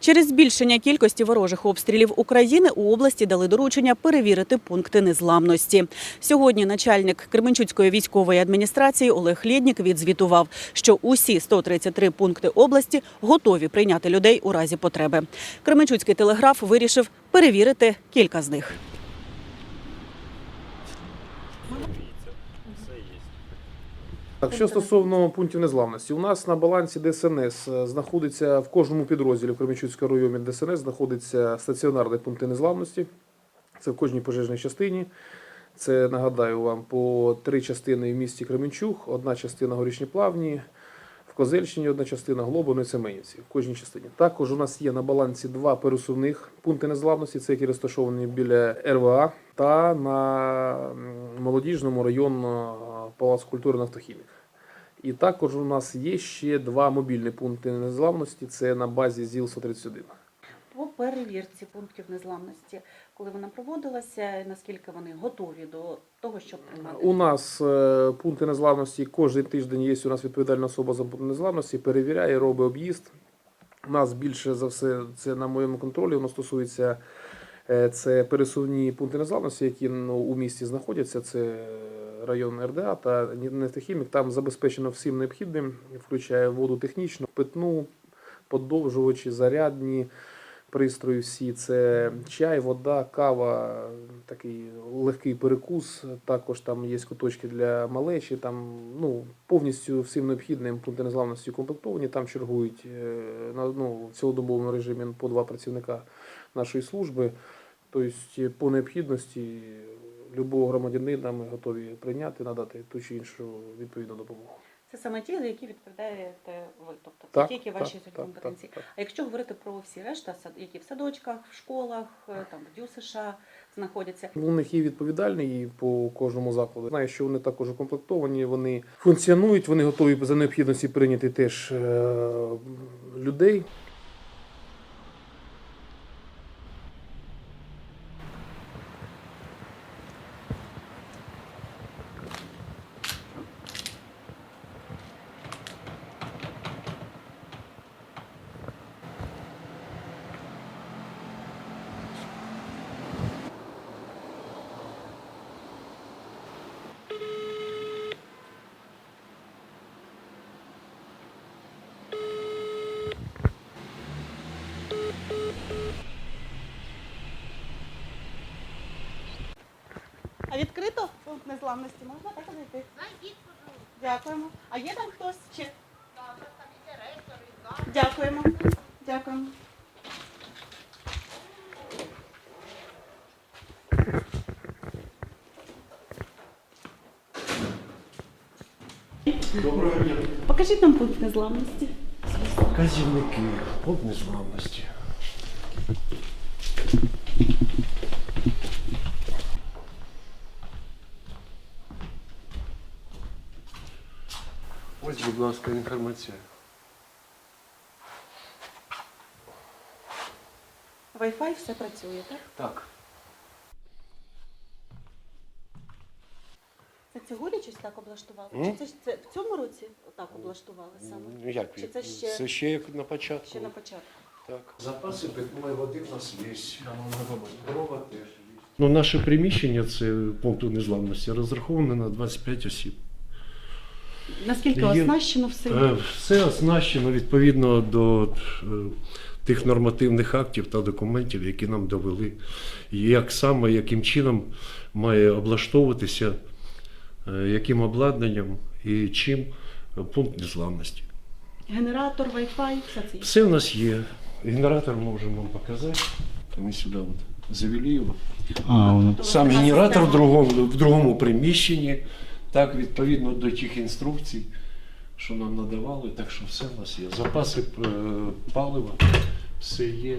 Через збільшення кількості ворожих обстрілів України у області дали доручення перевірити пункти незламності. Сьогодні начальник Кременчуцької військової адміністрації Олег Лєднік відзвітував, що усі 133 пункти області готові прийняти людей у разі потреби. Кременчуцький телеграф вирішив перевірити кілька з них. Так, що стосовно пунктів незламності, у нас на балансі ДСНС е, знаходиться в кожному підрозділі в Кременчуцькому районі ДСНС знаходиться стаціонарні пункти незламності. Це в кожній пожежній частині. Це нагадаю вам по три частини в місті Кременчуг, одна частина горішні плавні, в Козельщині одна частина Глобоно і Семенівці в кожній частині. Також у нас є на балансі два пересувних пункти незламності, це які розташовані біля РВА та на молодіжному районному палацу культури нафтохімік. І також у нас є ще два мобільні пункти незламності. Це на базі ЗІЛ-131. По перевірці пунктів незламності, коли вона проводилася, наскільки вони готові до того, щоб приймати У нас е, пункти незламності кожен тиждень є. У нас відповідальна особа за пункти незламності, перевіряє, робить об'їзд. У нас більше за все це на моєму контролі. Воно стосується е, це пересувні пункти незламності, які ну, у місті знаходяться. Це район РДА та нефтехімік. Там забезпечено всім необхідним, включає воду технічну, питну, подовжувачі, зарядні пристрої. Всі це чай, вода, кава, такий легкий перекус. Також там є куточки для малечі. Там ну повністю всім необхідним пункти незламності укомплектовані. Там чергують е, на ну, в цілодобовому режимі по два працівника нашої служби. Тобто, по необхідності любого громадянина ми готові прийняти, надати ту чи іншу відповідну допомогу. Це саме ті, за які відповідаєте ви, тобто Так, тільки так, ваші так, компетенції. так, так. А якщо говорити про всі решта, які в садочках, в школах, е, там в ДЮСШ знаходяться, У них є відповідальний по кожному закладу. Знаю, що вони також укомплектовані, вони функціонують, вони готові за необхідності прийняти теж е, людей. А відкрито пункт незламності можна так зайти? Дякуємо. А є там хтось чи? Дякуємо. Дякуємо. Доброго дня. Покажіть нам пункт незламності. Казівники, пункт незламності. Ось, будь ласка, інформація. Wi-Fi все працює, так? Так. Це цьогоріч ось так облаштували? М? Чи це, ж- це в цьому році так облаштували саме? Ну, як? Чи це ще- Це ще як на початку. Ще на початку. Так. Запаси питної води в нас є. Дрова теж є. Ну, наше приміщення, це пункту незламності, розраховане на 25 осіб. Наскільки Є- оснащено все? Е, Все оснащено відповідно до е, тих нормативних актів та документів, які нам довели. І Як саме, яким чином має облаштовуватися, е, яким обладнанням і чим е, пункт незламності. Генератор, Wi-Fi, все це є. Все в нас є. Генератор можемо вам показати. Ми сюди от завели його. А, воно Сам генератор в другому, в другому приміщенні, так, відповідно до тих інструкцій, що нам надавали, так що все в нас є. Запаси е, палива, все є.